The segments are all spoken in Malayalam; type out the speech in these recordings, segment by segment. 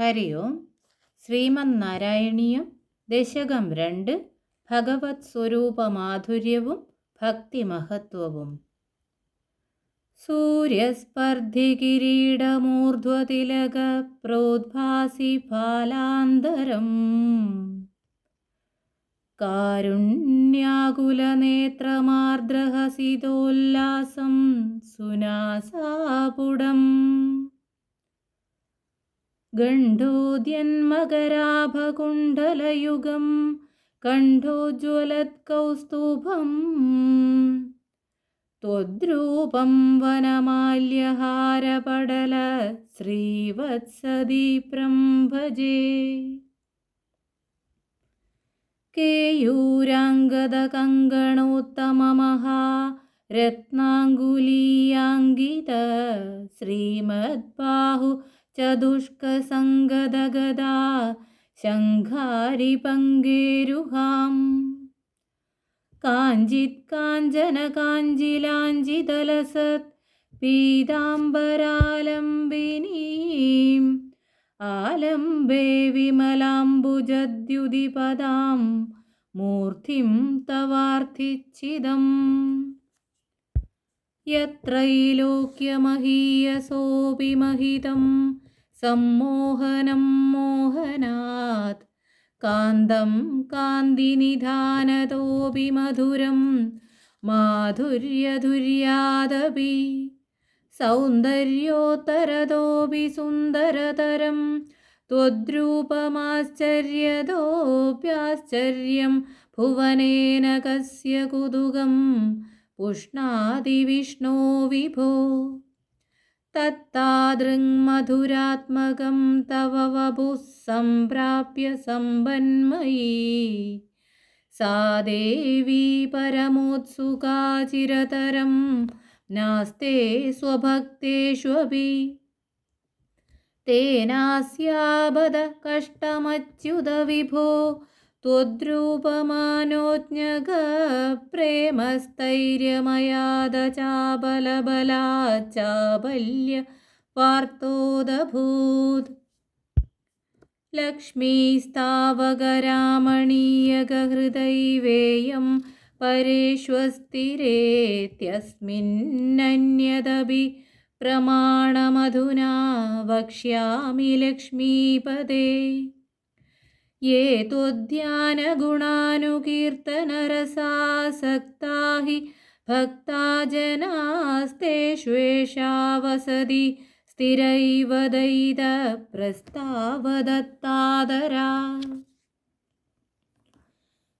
ഹരി ഓം ശ്രീമന്നാരായണീയം ദശകം രണ്ട് ഭഗവത് സ്വരൂപ സ്വരൂപമാധുര്യവും ഭക്തിമഹത്വവും. സൂര്യസ്പർദ്ധികിരീടമൂർധ്വതിലക പ്രോദ്ഭാസി ഫാലാന്തരം. കാരുണ്യാകുലനേത്രമാർദ്രഹസിതോല്ലാസം സുനാസാപുടം. गण्डोद्यन्मगराभकुण्डलयुगं कण्ठोज्ज्वलत्कौस्तुभम् त्वद्रूपं वनमाल्यहारपडल श्रीवत्सदीप्रं भजे। केयूराङ्गदकङ्गणोत्तममहा रत्नाङ्गुलीयाङ्गित श्रीमद्बाहु ചതുഷ്കസംഗതഗതാ ശങ്കാരി പങ്കേരുഹാം. കാഞ്ചിത് കാഞ്ചന കാഞ്ചിലാഞ്ചിതലസത് പീതാംബരാലംബിനീം. ആലംബേ വിമലാംബുജദ്യുതിപദാം മൂർത്തിം തവാർത്ഥിച്ചിതം യത്രൈലോക്യമഹീയസോപി മഹിതം सम्मोहनं मोहनात् कान्तं कान्तिनिधानतोऽपि मधुरं माधुर्यधुर्यादपि सौन्दर्योत्तरतोऽपि सुन्दरतरं त्वद्रूपमाश्चर्यतोऽप्याश्चर्यं भुवनेन कस्य कुतुकम् पुष्णादिविष्णो विभो तत्तादृङ्मधुरात्मकं तव वपुः सम्प्राप्य सम्बन्मयी सा देवी परमोत्सुका नास्ते स्वभक्तेष्वपि तेनास्याबद कष्टमच्युत विभो त्वद्रूपमानोज्ञगप्रेमस्थैर्यमयादचाबलबलाचाबल्य वार्तोदभूत् लक्ष्मीस्तावकरामणीयकहृदैवेयं परेष्वस्तिरेत्यस्मिन्नन्यदपि प्रमाणमधुना वक्ष्यामि लक्ष्मीपदे ये त्वद्ध्यानगुणानुकीर्तनरसासक्ता हि भक्ता जनास्तेष्वेषा वसति स्थिरैव दयितप्रस्तावदत्तादरा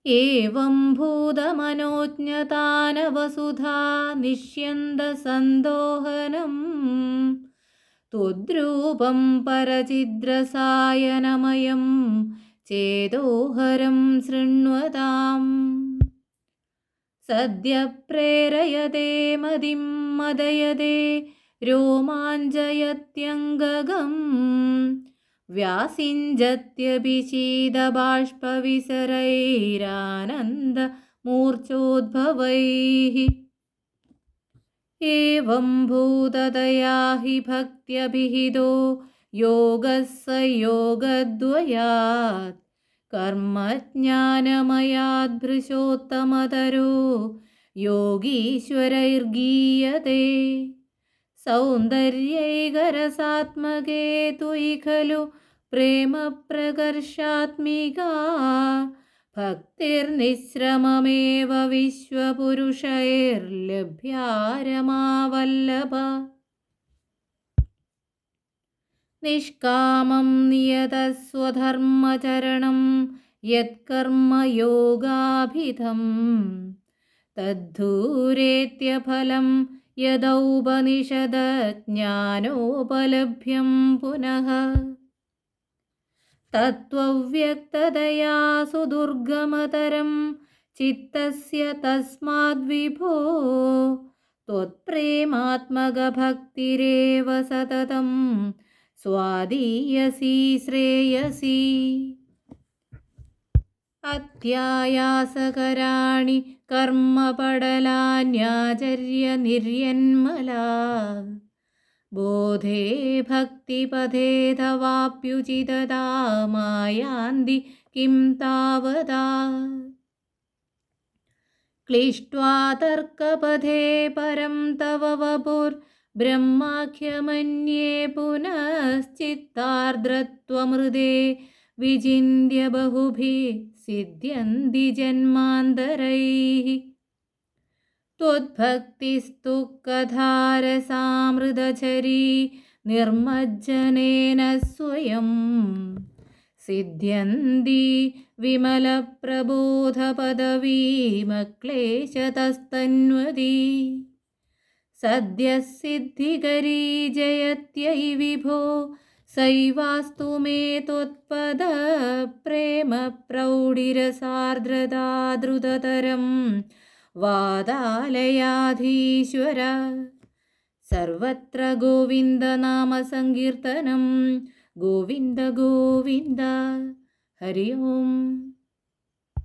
एवं भूतमनोज्ञतानवसुधा निष्यन्दसन्दोहनम् त्वद्रूपं परचिद्रसायनमयं चेदोहरं शृण्वताम् सद्य प्रेरयदे मदिं मदयदे रोमाञ्जयत्यङ्गगम् व्यासिञ्जत्यभिषीदबाष्पविसरैरानन्दमूर्च्छोद्भवैः एवं हि भक्त्यभिहितो योगः स योगद्वयात् कर्मज्ञानमयाद्भृशोत्तमतरो योगीश्वरैर्गीयते सौन्दर्यैकरसात्मके त्वयि खलु प्रेमप्रकर्षात्मिका ഭക്തിർനിശ്രമമേവ വിശ്വപുരുഷൈർലഭ്യാരമാവല്ലഭ നിഷ്കാമം നിയതസ്വധർമ്മചരണം യത്കർമ്മയോഗാഭിധം തദ്ധൂരേത്യഫലം യദൗപനിഷദജ്ഞാനോപലഭ്യം പുനഃ तत्त्वव्यक्ततया सुदुर्गमतरं चित्तस्य तस्माद्विभो त्वत्प्रेमात्मकभक्तिरेव सततं स्वादीयसी श्रेयसी अत्यायासकराणि कर्मपडलान्याचर्य निर्यन्मला बोधे भक्तिपथे तवाप्युचिततामायान्ति किं तावदा क्लिष्ट्वा तर्कपथे परं तव वपुर्ब्रह्माख्यमन्ये पुनश्चित्तार्द्रत्वमृदे विचिन्त्य बहुभिः सिद्ध्यन्ति जन्मान्तरैः त्वद्भक्तिस्तु कथारसामृतचरी निर्मज्जनेन स्वयं सिद्ध्यन्ति विमलप्रबोधपदवीमक्लेशतस्तन्वती സദ്യസിദ്ധികരീജയത്यै വിഭോ സൈവാസ്തു മേ ത്വത്പദ പ്രേമപ്രൗഢിരസാർദ്രതാദ്രുതതരം വാതാലയാധീശ്വര സർവത്ര ഗോവിന്ദനാമസങ്കീർത്തനം ഗോവിന്ദ ഗോവിന്ദ. ഹരി ഓം